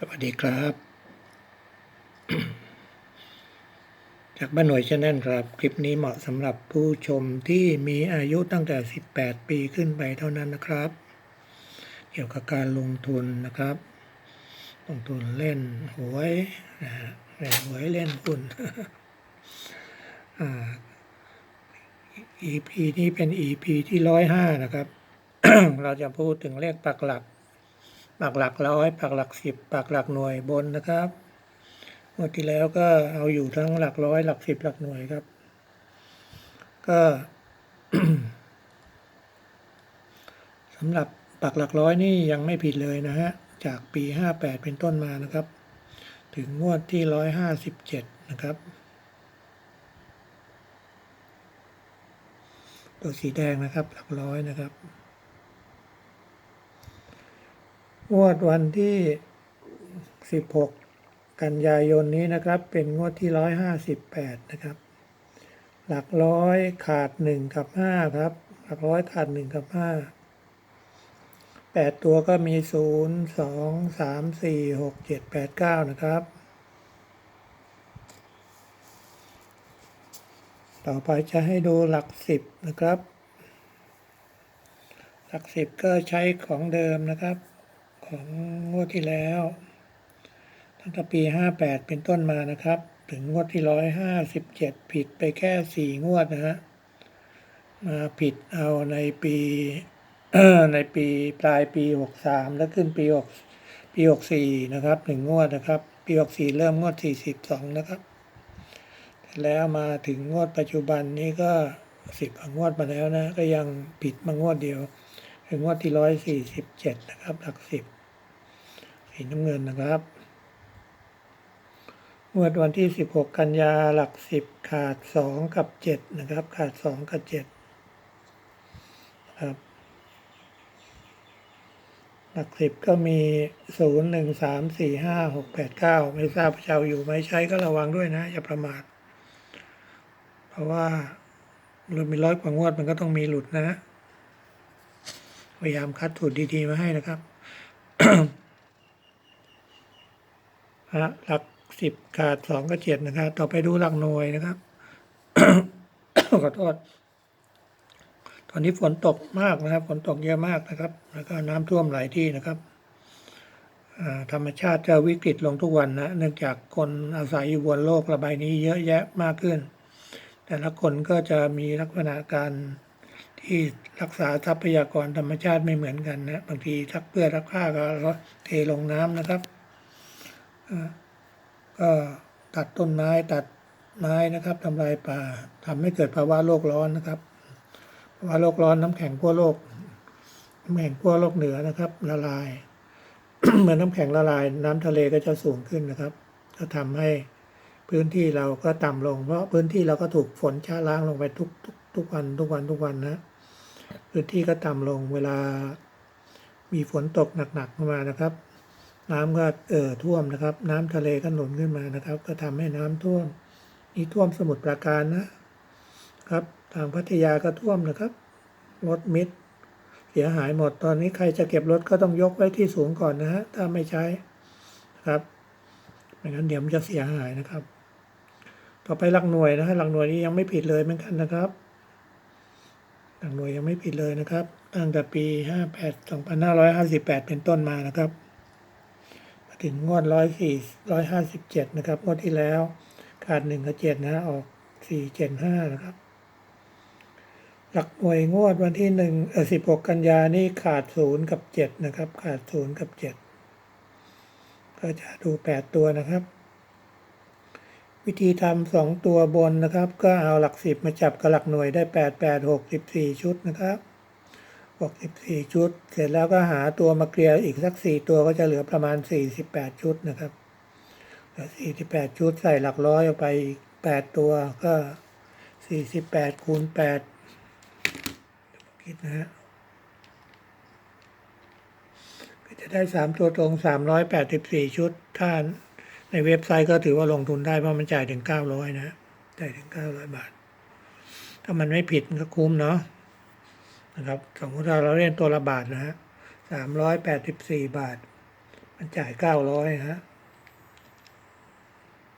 สวัสดีครับ จากบ้านหน่วยชแนลครับ คลิปนี้เหมาะสำหรับผู้ชมที่มีอายุตั้งแต่ 18 ปีขึ้นไปเท่านั้นนะครับ เกี่ยวกับการลงทุนนะครับ ลงทุนเล่นหวยนะฮะเล่นหวยเล่นหุ้นอ่า EP นี้เป็น EP ที่ร้อยห้านะครับ เราจะพูดถึงเลขปักหลัก ปักหลักร้อยปักหลักสิบปักหลักหน่วยบนนะครับงวดที่แล้วก็เอาอยู่ทั้งหลักร้อยหลักสิบหลักหน่วยครับ ก็สำหรับปักหลักร้อยนี่ยังไม่ผิดเลยนะฮะจากปีห้าแปดเป็นต้นมานะครับ ถึงงวดที่ร้อยห้าสิบเจ็ดนะครับ ตัวสีแดงนะครับ หลักร้อยนะครับ งวดวันที่ 16 กันยายนนี้นะครับ เป็นงวดที่ 158 นะครับ หลักร้อยขาด 1 กับ 5 ครับ หลักร้อยขาด 1 กับ 5 8 ตัวก็มี 0 2 3 4 6 7 8 9 นะครับ ต่อไปจะให้ดูหลัก 10 นะครับ หลัก 10 ก็ใช้ของเดิมนะครับ ของงวดที่แล้ว ตั้งแต่ปี 58 เป็นต้นมานะครับ ถึงงวดที่ 157 ผิดไปแค่ 4 งวดนะฮะ มาผิดเอาในปีในปีปลายปี 63 แล้วขึ้นปี 6 ปี 64 นะครับหนึ่งงวดนะครับ ปี 64 เริ่มงวด 42 นะครับแล้วมาถึงงวดปัจจุบันนี้ก็10กว่างวดมาแล้วนะ ก็ยังผิดมางวดเดียวถึงงวดที่147นะครับ หลัก10 สีน้ำเงินนะครับงวดวันที่ 16 กันยาหลัก 10 ขาด 2 กับ 7 นะครับ ขาด 2 กับ 7 ครับ หลัก 10 ก็มี 0 1 3 4 5 6 8 9 ไม่ทราบเจ้าอยู่ไหมใช้ก็ระวังด้วยนะ อย่าประมาท เพราะว่าเรามีร้อยกว่างวดมันก็ต้องมีหลุดนะ พยายามคัดสูตรดี ๆ มาให้นะครับ ฮะหลักสิบขาดสองกับเจ็ดนะครับ ต่อไปดูหลักหน่วยนะครับ ขอโทษ ตอนนี้ฝนตกมากนะครับ ฝนตกเยอะมากนะครับ แล้วก็น้ำท่วมหลายที่นะครับธรรมชาติจะวิกฤตลงทุกวันนะ เนื่องจากคนอาศัยอยู่บนโลกระบายนี้เยอะแยะมากขึ้น แต่ละคนก็จะมีลักษณะการที่รักษาทรัพยากรธรรมชาติไม่เหมือนกันนะ บางทีทักเพื่อรักผ้าก็เทลงน้ำนะครับ ก็ตัดต้นไม้ตัดไม้นะครับทำลายป่าทำให้เกิดภาวะโลกร้อนนะครับภาวะโลกร้อนน้ำแข็งขั้วโลกน้ำแข็งขั้วโลกเหนือนะครับละลายเมื่อน้ำแข็งละลาย น้ำทะเลก็จะสูงขึ้นนะครับ ก็ทำให้พื้นที่เราก็ต่ำลง เพราะพื้นที่เราก็ถูกฝนชะล้างลงไปทุกทุกทุกวันทุกวันทุกวันนะพื้นที่ก็ต่ำลงเวลามีฝนตกหนักๆมานะครับ น้ำก็เอ่อท่วมนะครับ น้ำทะเลก็หนุนขึ้นมานะครับ ก็ทำให้น้ำท่วม นี่ท่วมสมุทรปราการนะครับ ทางพัทยาก็ท่วมนะครับรถมิดเสียหายหมดตอนนี้ใครจะเก็บรถก็ต้องยกไว้ที่สูงก่อนนะฮะถ้าไม่ใช้นะครับไม่งั้นเดี๋ยวมันจะเสียหายนะครับ ต่อไปหลักหน่วยนะฮะหลักหน่วยนี้ยังไม่ผิดเลยเหมือนกันนะครับหลักหน่วยยังไม่ผิดเลยนะครับตั้งแต่ปี 58 2558 เป็นต้นมานะครับ ถึงงวดร้อยสี่ร้อยห้าสิบเจ็ดนะครับงวดที่แล้ว ขาดหนึ่งกับเจ็ดนะออกสี่เจ็ดห้านะครับ หลักหน่วยงวดวันที่หนึ่งเออสิบหกกันยานี่ขาดศูนย์กับเจ็ดนะครับ ขาดศูนย์กับเจ็ดก็จะดูแปดตัวนะครับ วิธีทำสองตัวบนนะครับ ก็เอาหลักสิบมาจับกับหลักหน่วยได้แปดแปดหกสิบสี่ชุดนะครับ หกสิบสี่ชุด เสร็จแล้วก็หาตัวมาเกลียอีกสักสี่ตัวก็จะเหลือประมาณสี่สิบแปดชุดนะครับสี่สิบแปดชุดใส่หลักร้อยออกไปอีกแปดตัวก็สี่สิบแปดคูณแปดคิดนะฮะก็จะได้สามตัวตรงสามร้อยแปดสิบสี่ชุดถ้านในเว็บไซต์ก็ถือว่าลงทุนได้ เพราะมันจ่ายถึงเก้าร้อยนะจ่ายถึงเก้าร้อยบาท ถ้ามันไม่ผิดก็คุ้มเนาะ นะครับสมมติว่าเราเล่นตัวละบาทนะฮะสามร้อยแปดสิบสี่บาท มันจ่ายเก้าร้อยฮะ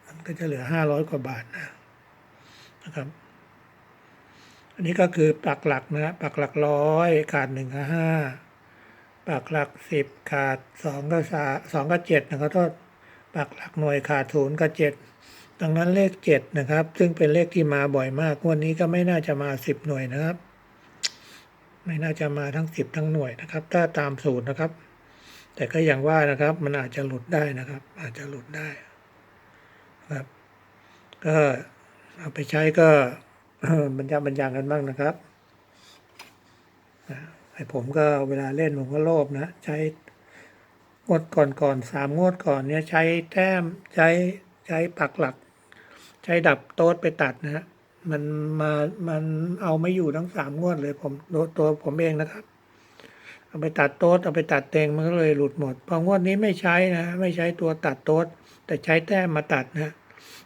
มันก็จะเหลือห้าร้อยกว่าบาทนะนะครับ อันนี้ก็คือปักหลักนะปักหลักร้อยขาดหนึ่งกับห้าปักหลักสิบขาดสองก็สาสองก็เจ็ดนะครับโทษปักหลักหน่วยขาดศูนย์ก็เจ็ดดังนั้นเลขเจ็ดนะครับ ซึ่งเป็นเลขที่มาบ่อยมากวันนี้ก็ไม่น่าจะมาสิบหน่วยนะครับ ไม่น่าจะมาทั้งสิบทั้งหน่วยนะครับ ถ้าตามสูตรนะครับ แต่ก็อย่างว่านะครับ มันอาจจะหลุดได้นะครับ อาจจะหลุดได้ครับ ก็เอาไปใช้ก็บรรยาบรรยังกันบ้างนะครับไอ้ผมก็เวลาเล่นผมก็โลภนะ ใช้งวดก่อนก่อนสามงวดก่อนเนี่ยใช้แต้มใช้ใช้ปักหลัก ใช้ดับโต๊ดไปตัดนะฮะ มันมามันเอาไม่อยู่ทั้งสามงวดเลย ผมตัวตัวผมเองนะครับ เอาไปตัดโต๊ดเอาไปตัดเตงมันก็เลยหลุดหมดพองวดนี้ไม่ใช้นะไม่ใช้ตัวตัดโต๊ดแต่ใช้แต้มมาตัดนะ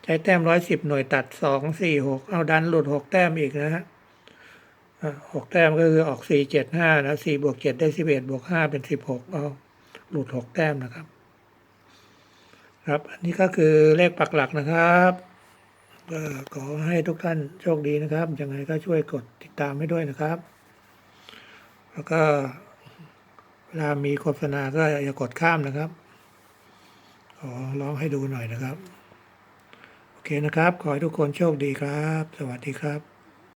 ใช้แต้มร้อยสิบหน่วยตัดสองสี่หกเอาดันหลุดหกแต้มอีกนะฮะหกแต้มก็คือออกสี่เจ็ดห้านะสี่บวกเจ็ดได้สิบเอ็ดบวกห้าเป็นสิบหกเอาหลุดหกแต้มนะครับ ครับ อันนี้ก็คือเลขปักหลักนะครับ ก็ขอให้ทุกท่านโชคดีนะครับ ยังไงก็ช่วยกดติดตามให้ด้วยนะครับ แล้วก็เวลามีโฆษณาก็อย่ากดข้ามนะครับ ขอร้องให้ดูหน่อยนะครับ โอเคนะครับ ขอให้ทุกคนโชคดีครับ สวัสดีครับ